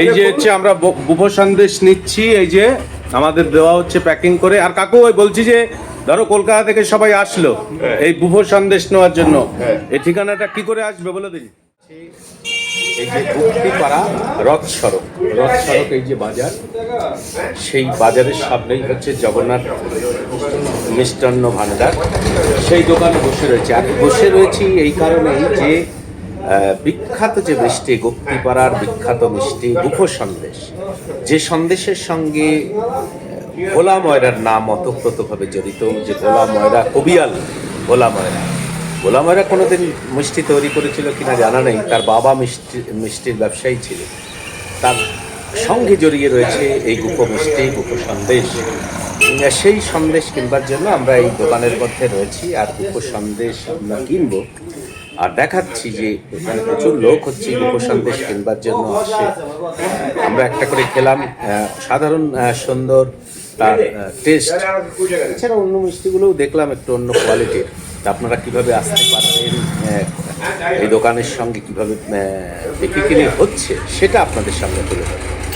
এই যে হচ্ছে আমরা বুফো সন্দেশ নিচ্ছি এই যে আমাদের দেওয়া হচ্ছে প্যাকিং করে। আর কাকু ওই বলছি যে ধরো কলকাতা থেকে সবাই আসলো এই বুফো সন্দেশ নেওয়ার জন্য। এই ঠিকানাটা কি করে আসবে বলে দিন? এই যে গুপ্তিপাড়া রথ সড়ক। রথ সড়ক এই যে বাজার সেই বাজারের সামনেই হচ্ছে জগন্নাথ মিষ্টান্ন ভাণ্ডার। সেই দোকানে বসে রয়েছে। আর বসে রয়েছি এই কারণেই যে বিখ্যাত যে মিষ্টি গুপ্তিপাড়ার বিখ্যাত মিষ্টি গুফো সন্দেশ, যে সন্দেশের সঙ্গে ভোলা ময়রার নাম অতপ্রতভাবে জড়িত, যে ভোলা ময়রা কবিয়াল, ভোলা ময়রা। ভোলা ময়রা কোনোদিন মিষ্টি তৈরি করেছিল কিনা জানা নেই, তার বাবা মিষ্টি, মিষ্টির ব্যবসায়ী ছিল তার সঙ্গে জড়িয়ে রয়েছে এই গুপো মিষ্টি গুপো সন্দেশ। সেই সন্দেশ কিনবার জন্য আমরা এই দোকানের মধ্যে রয়েছি, আর গুপো সন্দেশ আমরা কিনবো। আর দেখাচ্ছি যে এখানে প্রচুর লোক হচ্ছে এই সন্দেশ কিনবার জন্য আসে আমরা একটা করে খেলাম সাধারণ সুন্দর, তার টেস্ট এছাড়া অন্য মিষ্টিগুলোও দেখলাম একটু অন্য কোয়ালিটির তা আপনারা কীভাবে আসতে পারবেন এই দোকানের সঙ্গে কীভাবে কিনে হচ্ছে, সেটা আপনাদের সামনে তুলে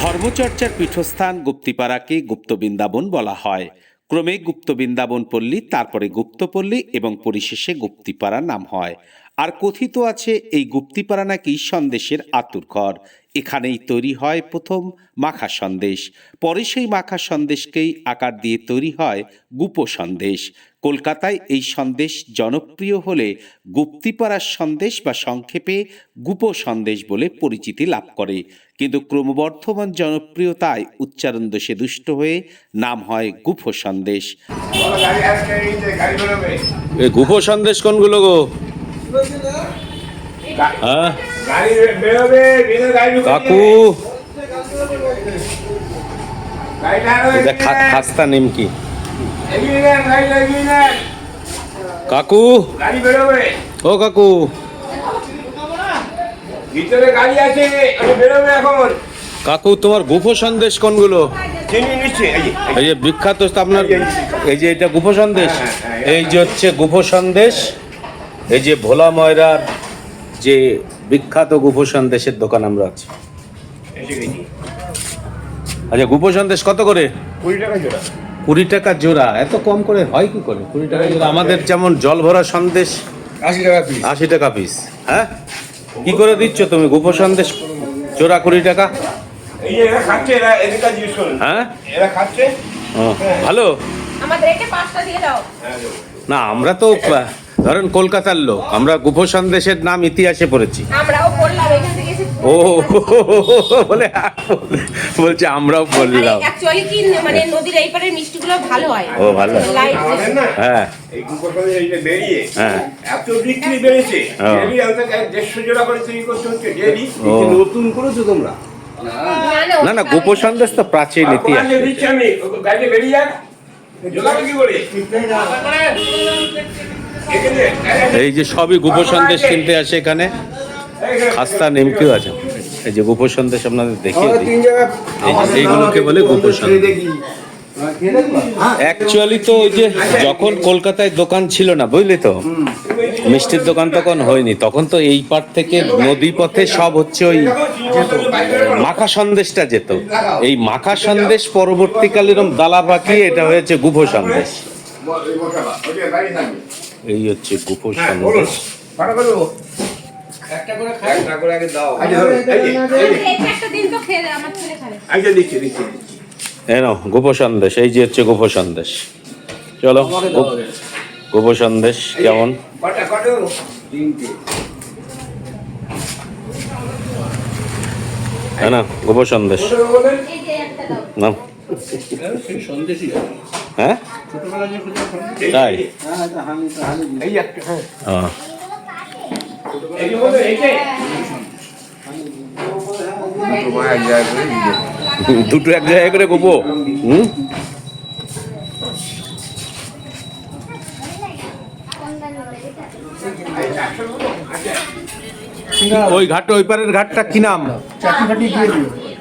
ধর্মচর্চার পীঠস্থান গুপ্তিপাড়াকে গুপ্ত বৃন্দাবন বলা হয়। ক্রমে গুপ্ত বৃন্দাবন পল্লী, তারপরে গুপ্তপল্লী এবং পরিশেষে গুপ্তিপাড়া নাম হয়। আর কথিত আছে এই গুপ্তিপাড়া নাকি সন্দেশের আতুরঘর এখানেই তৈরি হয় প্রথম মাখা সন্দেশ। পরে সেই মাখা সন্দেশকেই আকার দিয়ে তৈরি হয় গুপো সন্দেশ। কলকাতায় এই সন্দেশ জনপ্রিয় হলে গুপ্তিপাড়ার সন্দেশ বা সংক্ষেপে গুপো সন্দেশ বলে পরিচিতি লাভ করে। কিন্তু ক্রমবর্ধমান জনপ্রিয়তায় উচ্চারণ দোষে দুষ্ট হয়ে নাম হয় গুফো সন্দেশ। গুফো সন্দেশ কোনগুলো গো? কাকু। খাস্তা নিমকি। কাকু। ও কাকু। ভিতরে গাড়ি আছে বেরোবে এখন কাকু তোমার গুফো সন্দেশ কোনগুলো? এই যে, বিখ্যাত আপনার এই যে এটা গুফো সন্দেশ। এই যে হচ্ছে গুফো সন্দেশ। এই যে ভোলা ময়রার যে বিখ্যাত গুফো সন্দেশের দোকান আমরা আছি। আচ্ছা গুফো সন্দেশ কত করে? কুড়ি টাকা জোড়া। কুড়ি টাকা জোড়া। এত কম করে হয় কি করে? কুড়ি টাকা জোড়া আমাদের যেমন জল ভরা সন্দেশ আশি টাকা পিস আশি টাকা পিস হ্যাঁ? কি করে দিচ্ছ তুমি গুফো সন্দেশ জোড়া কুড়ি টাকা? হ্যাঁ? এরা ভালো? আমাদেরকে পাঁচটা দিয়ে দাও। না আমরা তো ধরেন কলকাতার লোক আমরা গুফো সন্দেশের নাম ইতিহাসে পড়েছি। ও বলে বলছে আমরাও বললাম অ্যাকচুয়ালি কি মানে নদীর এই পারের মিষ্টিগুলো ভালো হয়। ও, ভালো। না? হ্যাঁ। এই কুকুরখানে এই যে বেরিয়ে হ্যাঁ। এত বিক্রি বেড়েছে ডেলি আমাদের দেড়শো জোড়া করে তৈরি করতে হচ্ছে ডেলি নতুন করেছ তোমরা? না না গোপো সন্দেশ তো প্রাচীন ইতিহাস। বেরিয়ে যাক কি করে এই যে সবই গোপো সন্দেশ কিনতে আসে এখানে। খাস্তা নিমকিও আছে। এই যে গোপো সন্দেশ আপনাদের দেখিয়ে দিই। এইগুলোকে বলে গোপো সন্দেশ অ্যাকচুয়ালি তো ওই যে যখন কলকাতায় দোকান ছিল না বুঝলি তো? মিষ্টির দোকান তখন হয়নি। তখন তো এই পার থেকে নদী পথে সব হচ্ছে ওই মাখা সন্দেশটা যেত। এই মাখা সন্দেশ পরবর্তীকালে এরকম দালা পাকিয়ে এটা হয়েছে গুফো সন্দেশ এই হচ্ছে গুফো সন্দেশ সন্দেশ এই যে হচ্ছে গোপো সন্দেশ চলো গোপো সন্দেশ কেমন? হ্যাঁ না গোপো সন্দেশ দেবো তাই? হ্যাঁ। দুটো এক জায়গায় করে গোপো? হুম? ওই ঘাট ওই পারের ঘাটটা কি নাম?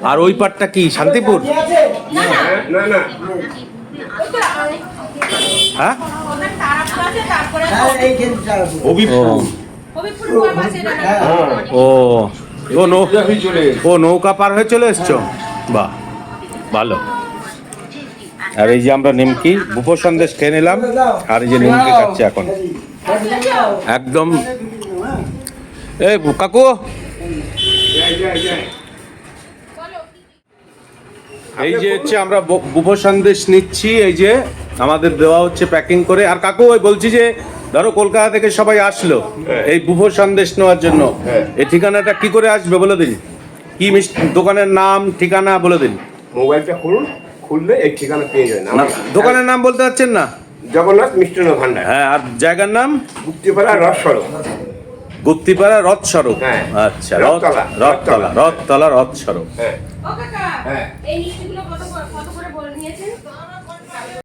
আর ওই পারটা কি শান্তিপুর? না, না। হ্যাঁ? তারপরে ও। ও। ও নৌ সোজাসুজি চলে গেছে ও নৌকা পার হয়ে চলে এসছো? বাহ ভালো। আর এই যে আমরা নিমকি বুফো সন্দেশ খেয়ে নিলাম আর এই যে নিমকি খাচ্ছি এখন। একদম। বু- কাকু। এই যে হচ্ছে আমরা বু- বুফো সন্দেশ নিচ্ছি এই যে আমাদের দেওয়া হচ্ছে প্যাকিং করে। আর কাকু ওই বলছি যে ধরো কলকাতা থেকে সবাই আসলো এই বুফো সন্দেশ নেওয়ার জন্য হ্যাঁ। এই ঠিকানাটা কি করে আসবে বলে দিন? কি মিষ্টি দোকানের নাম ঠিকানা বলে দিন। মোবাইলটা খুলুন খুললে এই ঠিকানা পেয়ে যাবেন। দোকানের নাম বলতে পারছেন না? জগন্নাথ মিষ্টান্ন ভান্ডার। হ্যাঁ আর জায়গার নাম? গুপ্তিপাড়া রস সড়ক গুপ্তিপাড়া রথ সড়ক হ্যাঁ। আচ্ছা রথ রথতলা, রথতলা রথতলা। রথ সড়ক হ্যাঁ। ও কাকা হ্যাঁ। এই মিষ্টিগুলো কত কত করে বলে নিয়েছেন?